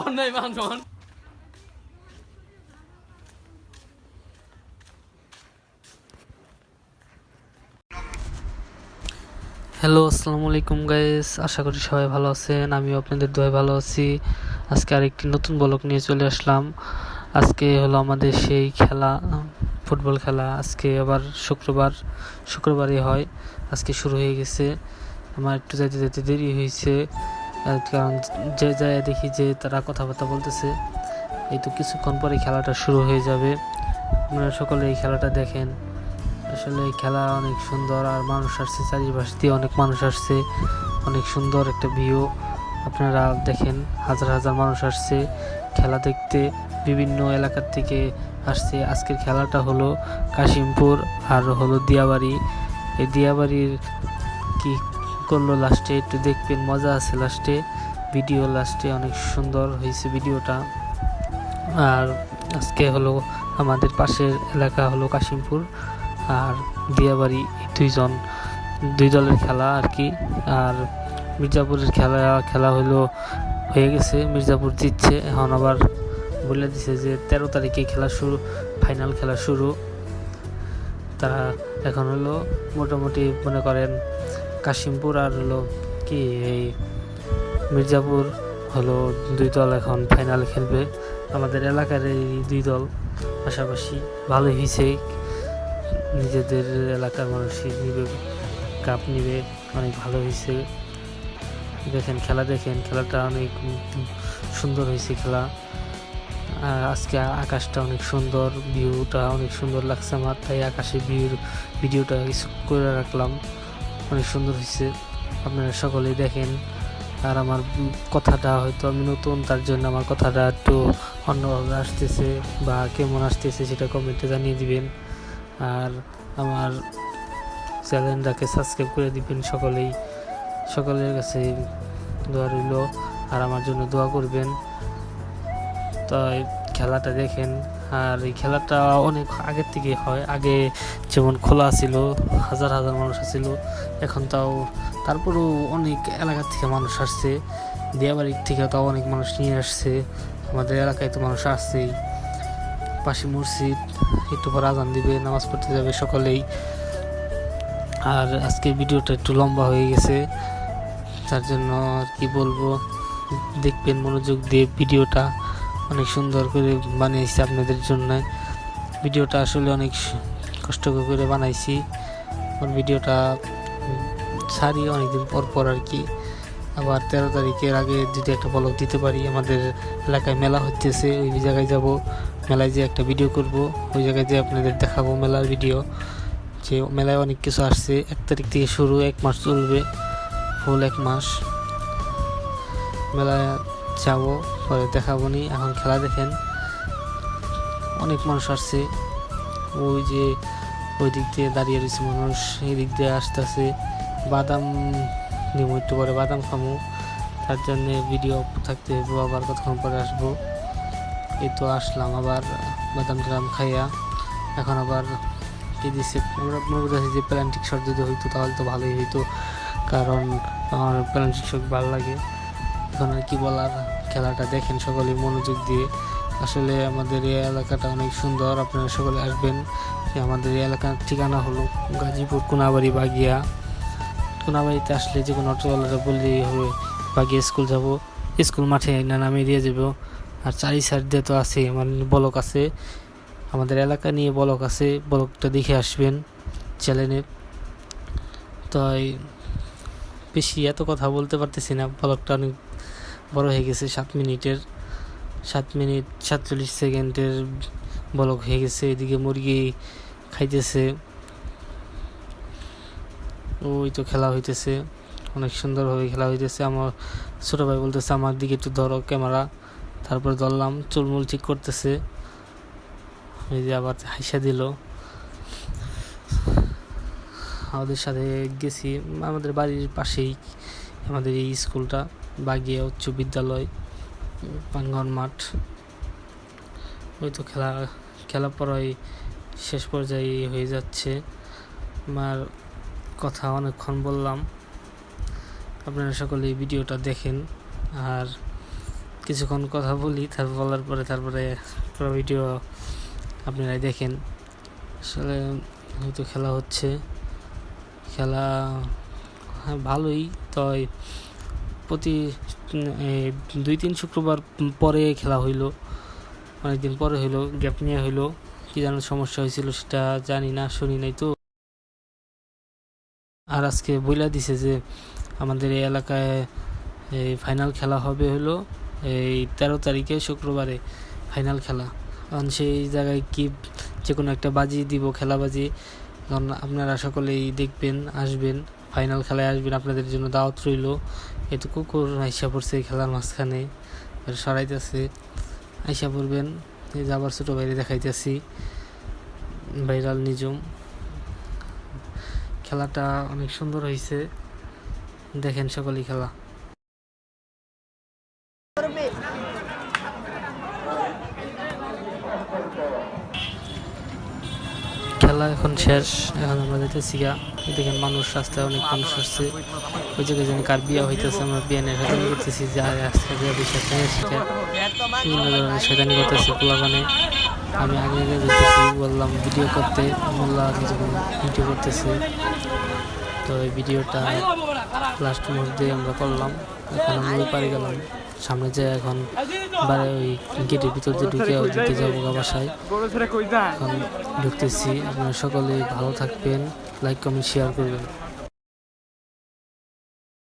অন্যায় মানুষ হ্যালো আসসালামু আলাইকুম গাইস আশা করি সবাই ভালো আছেন আমিও আপনাদের দোয়ায় ভালো আছি। আজকে আরেকটি নতুন ব্লগ নিয়ে চলে আসলাম। আজকে হলো আমাদের সেই খেলা ফুটবল খেলা। আজকে আবার শুক্রবার শুক্রবারই হয়। আজকে শুরু হয়ে গেছে। আমার একটু যাইতে যাইতে দেরি হয়েছে কারণ যে যায় দেখি যে তারা কথাবার্তা বলতেছে। এই তো কিছুক্ষণ পরে খেলাটা শুরু হয়ে যাবে। আপনারা সকলে এই খেলাটা দেখেন। আসলে এই খেলা অনেক সুন্দর আর মানুষ আসছে, চারিপাশ দিয়ে অনেক মানুষ আসছে। অনেক সুন্দর একটা ভিউ আপনারা দেখেন, হাজার হাজার মানুষ আসছে খেলা দেখতে। বিভিন্ন এলাকার থেকে আসছে। আজকের খেলাটা হলো কাশিমপুর আর হলো দিয়াবাড়ি। এই দিয়াবাড়ির কি করল লাস্টে, একটু দেখবেন, মজা আছে লাস্টে। ভিডিও লাস্টে অনেক সুন্দর হয়েছে ভিডিওটা। আর আজকে হলো আমাদের পাশের এলাকা হলো কাশিমপুর আর দিয়াবাড়ি দুইজন, দুই দলের খেলা আর কি। আর মির্জাপুরের খেলা খেলা হলো, হয়ে গেছে, মির্জাপুর জিতছে। এখন আবার বলে দিছে যে তেরো তারিখে খেলা শুরু, ফাইনাল খেলা শুরু। তারা এখন হলো মোটামুটি মনে করেন কাশিমপুর আর হলো কি এই মির্জাপুর হলো দুই দল এখন ফাইনাল খেলবে। আমাদের এলাকার এই দুই দল পাশাপাশি ভালোই হয়েছে। নিজেদের এলাকার মানুষই নিবে কাপ নিবে, অনেক ভালো হয়েছে। দেখেন খেলা, দেখেন খেলাটা অনেক সুন্দর হয়েছে খেলা। আর আজকে আকাশটা অনেক সুন্দর ভিউটা অনেক সুন্দর লাগছে আমার, তাই আকাশে ভিউর ভিডিওটা করে রাখলাম। অনেক সুন্দর হয়েছে। আপনারা সকলেই দেখেন। আর আমার কথাটা হয়তো আমি নতুন, তার জন্য আমার কথাটা একটু অন্যভাবে আসতেছে বা কেমন আসতেছে সেটা কমেন্টে জানিয়ে দিবেন। আর আমার চ্যানেলটাকে সাবস্ক্রাইব করে দিবেন সকলেই। সকলের কাছে দোয়া রইল। আর আমার জন্য দোয়া করবেন। তাই খেলাটা দেখেন। আর এই খেলাটা অনেক আগের থেকে হয়। আগে যেমন খোলা ছিল, হাজার হাজার মানুষ আসছিল এখন তাও তারপরেও অনেক এলাকার থেকে মানুষ আসছে। দিয়াবাড়ির থেকে তাও অনেক মানুষ নিয়ে আসছে। আমাদের এলাকায় তো মানুষ আসছেই পাশে মসজিদ, একটু পর আজান দিবে, নামাজ পড়তে যাবে সকলেই। আর আজকের ভিডিওটা একটু লম্বা হয়ে গেছে। তার জন্য আর কি বলব, দেখবেন মনোযোগ দিয়ে ভিডিওটা। অনেক সুন্দর করে বানিয়েছি আপনাদের জন্য। ভিডিওটা আসলে অনেক কষ্ট করে বানাইছি। আর ভিডিওটা ছাড়ি অনেকদিন পর পর আর কি। আবার তেরো তারিখের আগে যদি একটা ব্লগ দিতে পারি, আমাদের এলাকায় মেলা হচ্ছে ওই জায়গায় যাব। মেলায় যে একটা ভিডিও করব। ওই জায়গায় যে আপনাদের দেখাবো মেলার ভিডিও যে মেলায় অনেক কিছু আসছে। এক তারিখ থেকে শুরু, এক মাস চলবে ফুল এক মাস। মেলায় যাব, পরে দেখাবো নি। এখন খেলা দেখেন। অনেক মানুষ আসছে। ওই যে ওই দিক দিয়ে দাঁড়িয়ে রয়েছে মানুষ এই দিক দিয়ে আসতেছে। বাদাম নিব পরে বাদাম খামো। তার জন্যে ভিডিও থাকতে আবার কতক্ষণ পরে আসব। এই তো আসলাম আবার বাদাম টাদাম খাইয়া। এখন আবার কি দিচ্ছে আমরা মনে করতেছি যে প্ল্যান্টিক শট যদি হইতো, তাহলে তো ভালোই হইতো। কারণ আমার প্ল্যান্টিক শট ভালো লাগে। এখন আর কি বলার? খেলাটা দেখেন সকলে মনোযোগ দিয়ে। আসলে আমাদের এই এলাকাটা অনেক সুন্দর, আপনারা সকলে আসবেন। আমাদের এই এলাকার ঠিকানা হলো গাজীপুর কোনাবাড়ি বাগিয়া। কোনাবাড়িতে আসলে যে কোনো অটোওয়ালারা বললেই হবে, বাগিয়া স্কুল যাব, স্কুল মাঠে না নামিয়ে দিয়ে যাব। আর চারি সাইড দিয়ে তো আছে মানে বলক আছে। আমাদের এলাকা নিয়ে বলক আছে, বলকটা দেখে আসবেন চ্যানেলে তাই বেশি এত কথা বলতে পারতেছি না, বলকটা অনেক বড় হয়ে গেছে, সাত মিনিটের, সাত মিনিট সাতচল্লিশ সেকেন্ডের বলক হয়ে গেছে, এদিকে মুরগি খাইতেছে। ওই তো খেলা হইতেছে, অনেক সুন্দরভাবে খেলা হইতেছে। আমার ছোটো ভাই বলতেছে, আমার দিকে একটু ধরো ক্যামেরা। তারপর ধরলাম, চুলমুল ঠিক করতেছে। এই যে আবার হাইসা দিল। আমাদের সাথে গেছি, আমাদের বাড়ির পাশেই, আমাদের এই স্কুলটা। বাগিয়া উচ্চ বিদ্যালয় পানগন মাঠ। ওই তো খেলা খেলা পড়াই শেষ পর্যায়ে হয়ে যাচ্ছে। আমার কথা অনেকক্ষণ বললাম। আপনারা সকলে ভিডিওটা দেখেন। আর কিছুক্ষণ কথা বলি, তারপর বলার পরে তারপরে পুরো ভিডিও আপনারাই দেখেন। আসলে হয়তো খেলা হচ্ছে। খেলা হ্যাঁ ভালোই তয় প্রতি দুই, তিন শুক্রবার পরে খেলা হইল, অনেকদিন পরে হইল গ্যাপ নিয়ে হইল, কি যেন সমস্যা হয়েছিল সেটা জানি না, শুনি নাই তো। আর আজকে বইলা দিছে যে আমাদের এই এলাকায় এই ফাইনাল খেলা হবে হলো এই তেরো তারিখে শুক্রবারে ফাইনাল খেলা। কারণ সেই জায়গায় কি যে কোনো একটা বাজি দিব খেলা বাজি কারণ আপনারা সকলেই দেখবেন, আসবেন। ফাইনাল খেলায় আসবেন, আপনাদের জন্য দাওয়াত রইল। এত কুকুর আইসা পড়ছে খেলার মাঝখানে। সরাইতেছে, আইসা পড়বেন। এই যে আবার ছোটো বাইরে দেখাইতেছি, ভাইরাল নিজম খেলাটা অনেক সুন্দর হয়েছে দেখেন সকলেই খেলা। খেলা এখন শেষ। এখন আমরা যেতেছি গা দেখেন মানুষ রাস্তায় অনেক মানুষ আসছে। ওই জায়গায় যেন কার বিয়া হইতেছে, আমরা বিয়ানের সাথে করতেছি, যে আরে আজকে বিয়া শয়তানি শিখে বিভিন্ন ধরনের শয়তানি করতেছে পোলাপানে। আমি আগে যেতেছি বললাম ভিডিও করতে, মোল্লা যখন ভিডিও করতেছে। তো এই ভিডিওটা লাস্ট মুহূর্তে আমরা করলাম। এখন আমি পারি গেলাম। সামনে যে এখন ওই গেটের ভিতর যে ঢুকে ঢুকতে যাব বাসায়। এখন ঢুকতেছি। আপনারা সকলে ভালো থাকবেন। লাইক কমেন্ট শেয়ার করবেন।